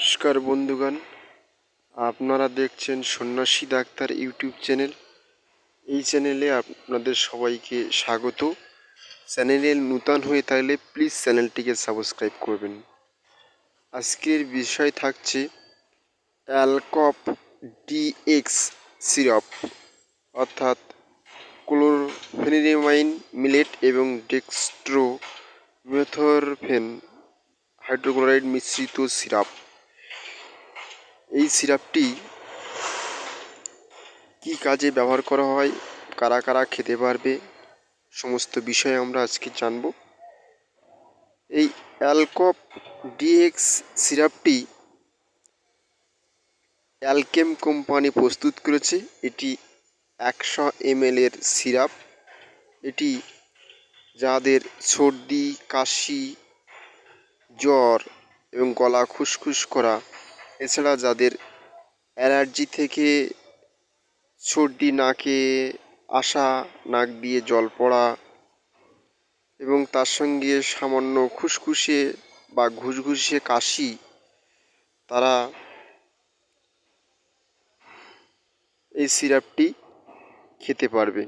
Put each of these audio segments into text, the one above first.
নমস্কার বন্ধুগণ, আপনারা দেখছেন সন্ন্যাসী ডাক্তার ইউটিউব চ্যানেল। এই চ্যানেলে আপনাদের সবাইকে স্বাগত। চ্যানেলে নূতন হয়ে থাকলে প্লিজ চ্যানেলটিকে সাবস্ক্রাইব করবেন। আজকের বিষয় থাকছে অ্যালকপ ডিএক্স সিরাপ, অর্থাৎ ক্লোরফেনিমাইন মিলেট এবং ডেক্সট্রো মেথরফেন হাইড্রোক্লোরাইড মিশ্রিত সিরাপ। এই সিরাপটি কি কাজে ব্যবহার করা হয়, কারা কারা খেতে পারবে, সমস্ত বিষয়ে আমরা আজকে জানব। এই অ্যালকপ ডিএক্স সিরাপটি অ্যালকেম কোম্পানি প্রস্তুত করেছে। এটি একশো এমএল এর সিরাপ। এটি যাদের সর্দি, কাশি, জ্বর এবং গলা খুসখুস করা এছাড়া যাদের অ্যালার্জি থেকে সর্দি, নাকে আসা, নাক দিয়ে জল পড়া এবং তার সঙ্গে সামান্য খুসখুসে বা ঘুসঘুসে কাশি, তারা এই সিরাপটি খেতে পারবে।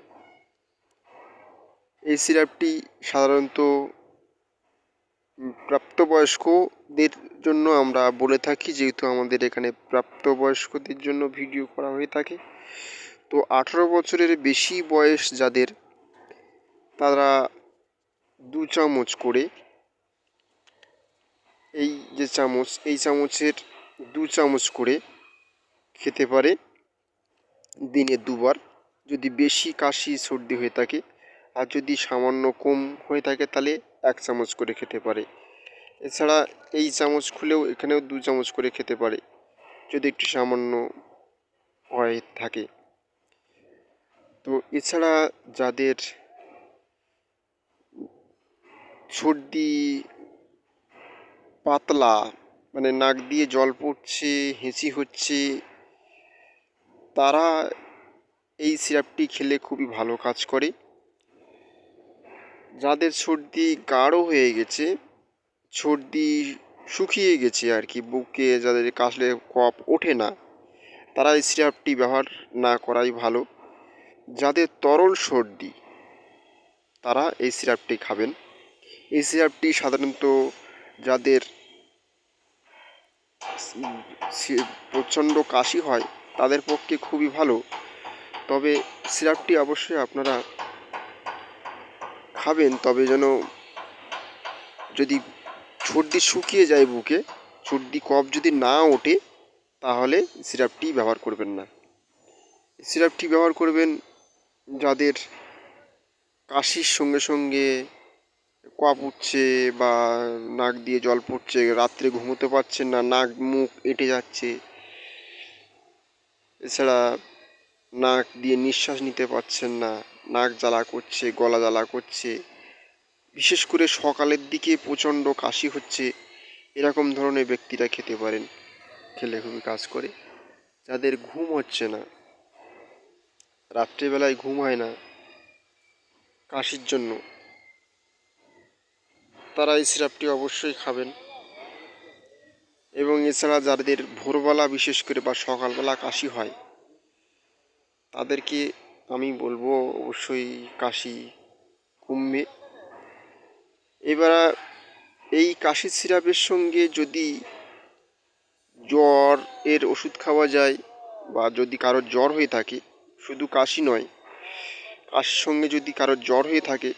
এই সিরাপটি সাধারণত প্রাপ্তবয়স্কদের জন্য আমরা বলে থাকি, যেহেতু আমাদের এখানে প্রাপ্তবয়স্কদের জন্য ভিডিও করা হয়ে থাকে। তো আঠেরো বছরের বেশি বয়স যাদের, তারা দু চামচ করে, এই যে চামচ, এই চামচের দু চামচ করে খেতে পারে। দিনে দুবার, যদি বেশি কাশি, সর্দি হয়ে থাকে, আর যদি সামান্য কম হয়ে থাকে, তাহলে এক চামচ করে খেতে পারে। এছাড়া এই চামচ খুলেও এখানেও দু চামচ করে খেতে পারে, যদি একটু সামান্য হয়ে থাকে। তো এছাড়া যাদের সর্দি পাতলা মানে নাক দিয়ে জল পড়ছে, হেঁচি হচ্ছে, তারা এই সিরাপটি খেলে খুবই ভালো কাজ করে। যাদের সর্দি গাঢ় হয়ে গেছে সর্দি শুকিয়ে গেছে আর কি, বুকে যাদের কাশলে কফ ওঠে না তারা এই সিরাপটি ব্যবহার না করাই ভালো। যাদের তরল সর্দি, তারা এই সিরাপটি খাবেন। এই সিরাপটি সাধারণত যাদের প্রচণ্ড কাশি হয়, তাদের পক্ষে খুবই ভালো। তবে সিরাপটি অবশ্যই আপনারা খাবেন, তবে যেন যদি সর্দি শুকিয়ে যায় বুকে সর্দি কফ যদি না ওঠে, তাহলে সিরাপটি ব্যবহার করবেন না। সিরাপটি ব্যবহার করবেন যাদের কাশির সঙ্গে সঙ্গে কফ উঠছে বা নাক দিয়ে জল পড়ছে, রাত্রে ঘুমোতে পারছেন না, নাক মুখ এঁটে যাচ্ছে, এছাড়া নাক দিয়ে নিঃশ্বাস নিতে পারছেন না, নাক জ্বালা করছে, গলা জ্বালা করছে বিশেষ করে সকালের দিকে প্রচণ্ড কাশি হচ্ছে, এরকম ধরনের ব্যক্তিরা খেতে পারেন। খেলে খুবই কাজ করে। যাদের ঘুম হচ্ছে না, রাত্রেবেলায় ঘুম হয় না, কাশির জন্য, তারা এই সিরাপটি অবশ্যই খাবেন। এবং এছাড়া যাদের ভোরবেলা বিশেষ করে বা সকালবেলা কাশি হয়, তাদেরকে আমি বলব অবশ্যই কাশি কমবে। এবার এই কাশি সিরাপের সঙ্গে যদি জ্বর এর ওষুধ খাওয়া যায় বা যদি কারোর জ্বর হয়ে থাকে, শুধু কাশি নয়, কাশির সঙ্গে যদি কারোর জ্বর হয়ে থাকে,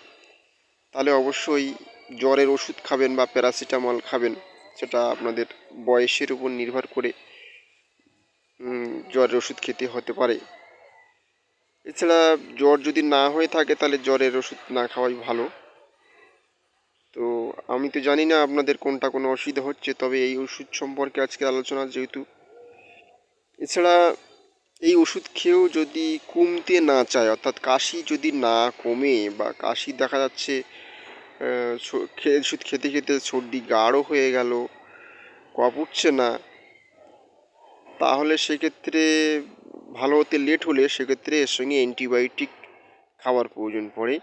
তাহলে অবশ্যই জ্বরের ওষুধ খাবেন বা প্যারাসিটামল খাবেন, সেটা আপনাদের বয়সের উপর নির্ভর করে জ্বরের ওষুধ খেতে হতে পারে। এছাড়া জ্বর যদি না হয়ে থাকে, তাহলে জ্বরের ওষুধ না খাওয়াই ভালো। আমি তো জানি না আপনাদের কোনটা কোনো অসুবিধা হচ্ছে, তবে এই ওষুধ সম্পর্কে আজকে আলোচনা যেহেতু। এছাড়া এই ওষুধ খেয়েও যদি কমতে না চায়, অর্থাৎ কাশি যদি না কমে বা কাশি দেখা যাচ্ছে ওষুধ খেতে খেতে সর্দি গাঢ় হয়ে গেল, কফ উঠছে না, তাহলে সেক্ষেত্রে ভালো হতে লেট হলে সেক্ষেত্রে এর সঙ্গে অ্যান্টিবায়োটিক খাওয়ার প্রয়োজন পড়ে।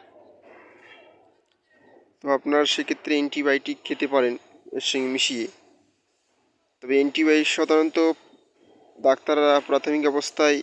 তো আপনার সেক্ষেত্রে অ্যান্টিবায়োটিক খেতে পারেন এর সঙ্গে মিশিয়ে। তবে অ্যান্টিবায়োটিক সাধারণত ডাক্তাররা প্রাথমিক অবস্থায়